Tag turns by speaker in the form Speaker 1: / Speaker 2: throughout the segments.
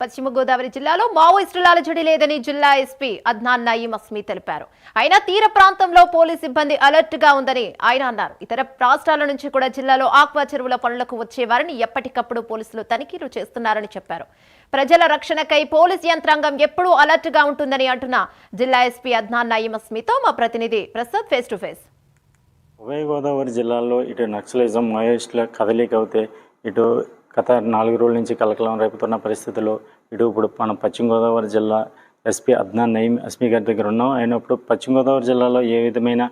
Speaker 1: పశ్చిమ గోదావరి జిల్లాలో మావోయిస్టుల అలజడి లేదని జిల్లా ఎస్పీ అద్నాన్ నయీం అస్మి తెలిపారు. అయినా తీర ప్రాంతంలో పోలీస్ సిబ్బంది అలర్ట్గా ఉందని ఆయన అన్నారు. ఇతర రాష్ట్రాల నుంచి కూడా జిల్లాలో ఆక్వా చెరువుల పనులకు వచ్చే వారిని ఎప్పటికప్పుడు పోలీసులు తనిఖీలు చేస్తున్నారని చెప్పారు. ప్రజల రక్షణకై పోలీస్ యంత్రాంగం ఎప్పుడూ అలర్ట్గా ఉంటుందని అంటున్న జిల్లా ఎస్పీ అద్నాన్ నయీం అస్మితో మా ప్రతినిధి ప్రసాద్ ఫేస్ టు ఫేస్.
Speaker 2: ఉభయ గోదావరి జిల్లాలో ఇటు నక్సలిజం మావోయిస్టుల కదలిక అవుతే ఇటు గత నాలుగు రోజుల నుంచి కలకలం రేపుతున్న పరిస్థితుల్లో ఇటు ఇప్పుడు మన పశ్చిమ గోదావరి జిల్లా ఎస్పీ అద్నాన్ నయీం ఎస్పీ గారి దగ్గర ఉన్నాం. అయినప్పుడు పశ్చిమ గోదావరి జిల్లాలో ఏ విధమైన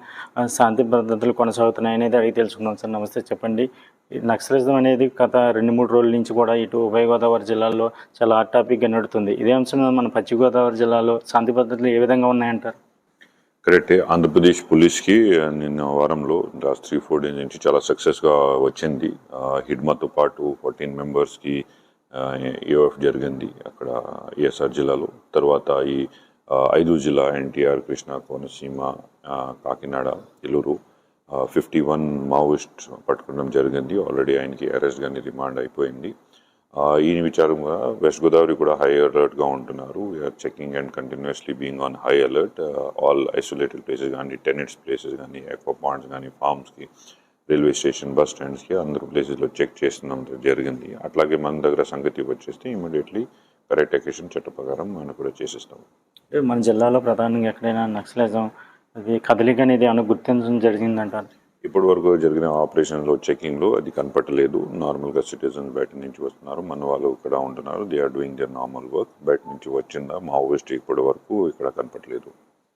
Speaker 2: శాంతి భద్రతలు కొనసాగుతున్నాయి అనేది అడిగి తెలుసుకుందాం సార్ నమస్తే చెప్పండి. నక్సలిజం అనేది గత రెండు మూడు రోజుల నుంచి కూడా ఇటు ఉభయ గోదావరి జిల్లాలో చాలా హాట్ టాపిక్గా నడుతుంది. ఇదే అంశం మన పశ్చిమ గోదావరి జిల్లాలో శాంతి భద్రతలు ఏ విధంగా ఉన్నాయంటారు?
Speaker 3: కరెక్టే. ఆంధ్రప్రదేశ్ పోలీస్కి నిన్న వారంలో లాస్ట్ త్రీ ఫోర్ డేస్ నుంచి చాలా సక్సెస్గా వచ్చింది. హిడ్మాతో పాటు ఫోర్టీన్ మెంబర్స్కి ఏఎఫ్ జరిగింది అక్కడ ఏఎస్ఆర్ జిల్లాలో. తర్వాత ఈ ఐదు జిల్లా NTR Krishna Konaseema Kakinada Eluru fifty one Maoist పట్టుకోవడం జరిగింది. ఆల్రెడీ ఆయనకి అరెస్ట్ కానీ రిమాండ్ అయిపోయింది. ఈయన ఈ విచారంగా వెస్ట్ గోదావరి కూడా హై అలర్ట్గా ఉంటున్నారు. We are checking and continuously being on high alert all isolated places కానీ టెనెట్స్ ప్లేసెస్ కానీ ఎక్వా పాయింట్స్ కానీ ఫార్మ్స్కి రైల్వే స్టేషన్ బస్ స్టాండ్స్కి అందరూ ప్లేసెస్లో చెక్ చేస్తున్నాం జరిగింది. అట్లాగే మన దగ్గర సంగతి వచ్చేస్తే ఇమీడియట్లీ కరెక్ట్ ఎకేషన్ చట్ట ప్రకారం మనం కూడా చేసేస్తాం.
Speaker 2: మన జిల్లాలో ప్రధానంగా ఎక్కడైనా నక్సలిజం అది కదలిక అనేది ఏమైనా గుర్తించడం జరిగిందంటారు?
Speaker 3: ఇప్పటి వరకు జరిగిన ఆపరేషన్లో చెకింగ్లో అది కనపట్టలేదు. నార్మల్గా సిటిజన్స్ బయట నుంచి వస్తున్నారు. మన వాళ్ళు ఇక్కడ ఉంటున్నారు. They are doing their normal work బయట నుంచి వచ్చిందా? మావోయిస్ట్ ఇప్పటి వరకు ఇక్కడ కనపట్టలేదు.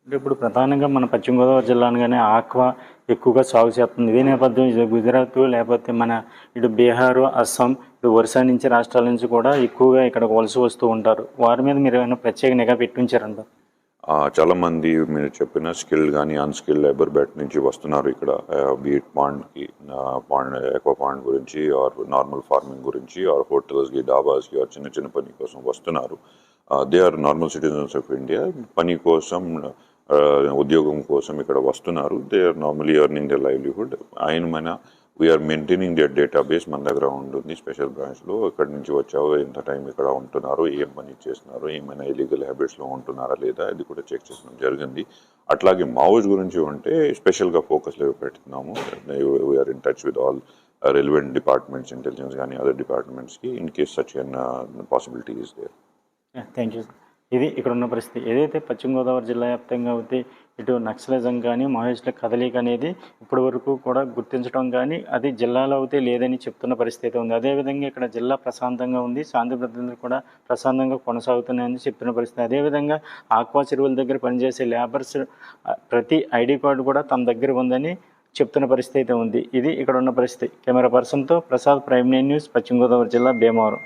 Speaker 2: అంటే ఇప్పుడు ప్రధానంగా మన పశ్చిమ గోదావరి జిల్లానుగానే ఆక్వా ఎక్కువగా సాగు చేస్తుంది. ఇదే నేపథ్యం గుజరాత్ లేకపోతే మన ఇటు బీహార్ అస్సాం ఇటు ఒరిస్సా నుంచి రాష్ట్రాల నుంచి కూడా ఎక్కువగా ఇక్కడ వలస వస్తూ ఉంటారు. వారి మీద మీరు ఏమైనా ప్రత్యేక నిఘా పెట్టించారంట
Speaker 3: చాలామంది చాలా మంది మీరు చెప్పిన స్కిల్ కానీ అన్స్కిల్ లేబర్ బెట్ నుంచి వస్తున్నారు ఇక్కడ. బీట్ పాండ్కి పాండ్ ఎక్కువ పాండ్ గురించి ఆర్ నార్మల్ ఫార్మింగ్ గురించి ఆర్ హోటల్స్కి డాబాస్కి ఆర్ చిన్న చిన్న పని కోసం వస్తున్నారు. They are normal citizens of India పని కోసం ఉద్యోగం కోసం ఇక్కడ వస్తున్నారు. They are normally earning the livelihood ఆయన మన వీఆర్ మెయింటైనింగ్ దర్ డేటాబేస్ మన దగ్గర ఉంటుంది స్పెషల్ బ్రాంచ్లో ఎక్కడి నుంచి వచ్చావు ఎంత టైం ఇక్కడ ఉంటున్నారు ఏం పని చేస్తున్నారు ఏమైనా ఇలీగల్ హ్యాబిట్స్లో ఉంటున్నారా లేదా అది కూడా చెక్ చేసడం జరిగింది. అట్లాగే మావోస్ గురించి ఉంటే స్పెషల్గా ఫోకస్ పెడుతున్నాము. We are in touch with all relevant departments intelligence కానీ other డిపార్ట్మెంట్స్కి in case such an possibility is there
Speaker 2: thank you ఇది ఇక్కడ ఉన్న పరిస్థితి. ఏదైతే పశ్చిమ గోదావరి జిల్లా వ్యాప్తంగా అయితే ఇటు నక్సలిజం కానీ మావోయిస్టుల కదలిక అనేది ఇప్పటి వరకు కూడా గుర్తించడం కానీ అది జిల్లాలో అయితే లేదని చెప్తున్న పరిస్థితి ఉంది. అదేవిధంగా ఇక్కడ జిల్లా ప్రశాంతంగా ఉంది. శాంతి భద్రతలు కూడా ప్రశాంతంగా కొనసాగుతున్నాయని చెప్తున్న పరిస్థితి. అదేవిధంగా ఆక్వా చెరువుల దగ్గర పనిచేసే లేబర్స్ ప్రతి ఐడి కార్డు కూడా తన దగ్గర ఉందని చెప్తున్న పరిస్థితి అయితే ఉంది. ఇది ఇక్కడ ఉన్న పరిస్థితి. కెమెరా పర్సన్తో ప్రసాద్ ప్రైమ్ నైన్ న్యూస్ పశ్చిమ గోదావరి జిల్లా భీమవరం.